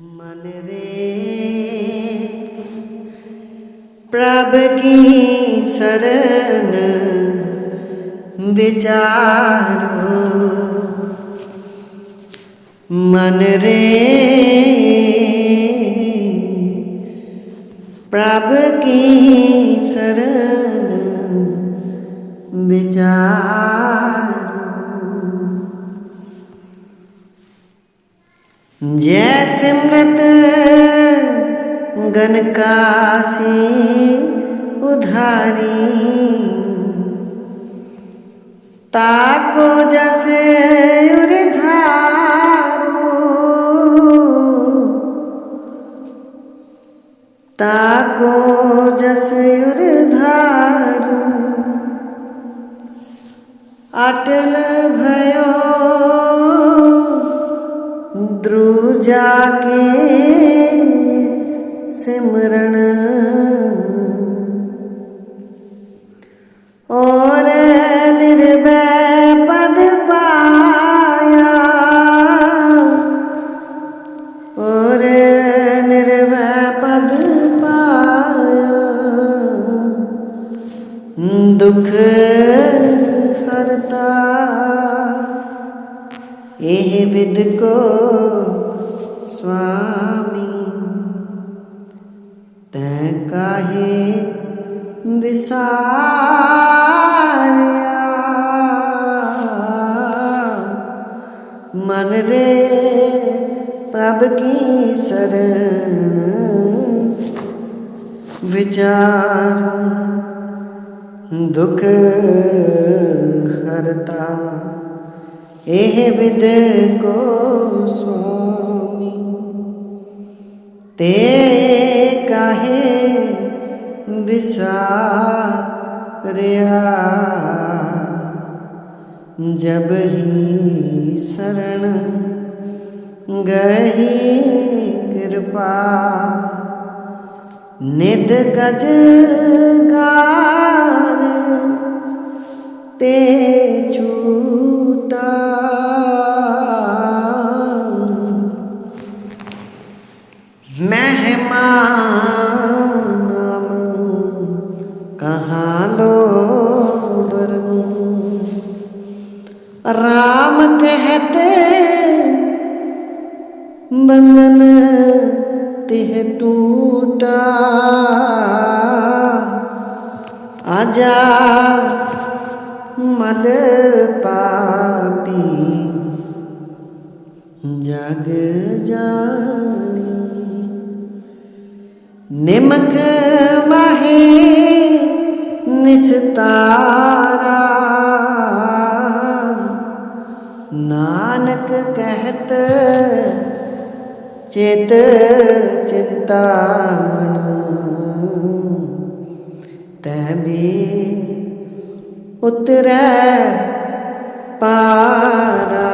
मन रे। प्रभ की शरण विचारो। मन रे। प्रभ की शरण जय सिमरत गन कासी उधारी। ताको जसे ताको जसे उधारो अटल भयो द्रुजा के सिमरण और निर्भय पद पाया। और निर्भय पद पाया। दुख हरता। एह विद को स्वामी। तै काहे विसारिया मन रे प्रभ की शरण। विचार दुख हरता। एह विद को स्वामी। ते काहे विसारिया जब ही शरण गही कृपा निध गज गार ते छूटा। मेहमान कहाँ लो राम कहते बंधन तिह टूटा। आजा मल पापी जग जानी। ਨਿਮਕ ਮਹੇ ਨਿਸਤਾਰਾ। ਨਾਨਕ ਕਹਿਤ ਚਿਤ ਚਿੰਤਾ ਮਨ ਤੈ ਵੀ ਉਤਰੈ ਪਾਰਾ।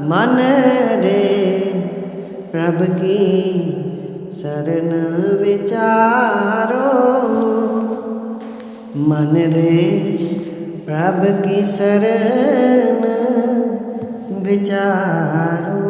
ਮਨ ਰੇ ਪ੍ਰਭ ਕੀ शरण विचारो। मन रे प्रभ की शरण विचारो।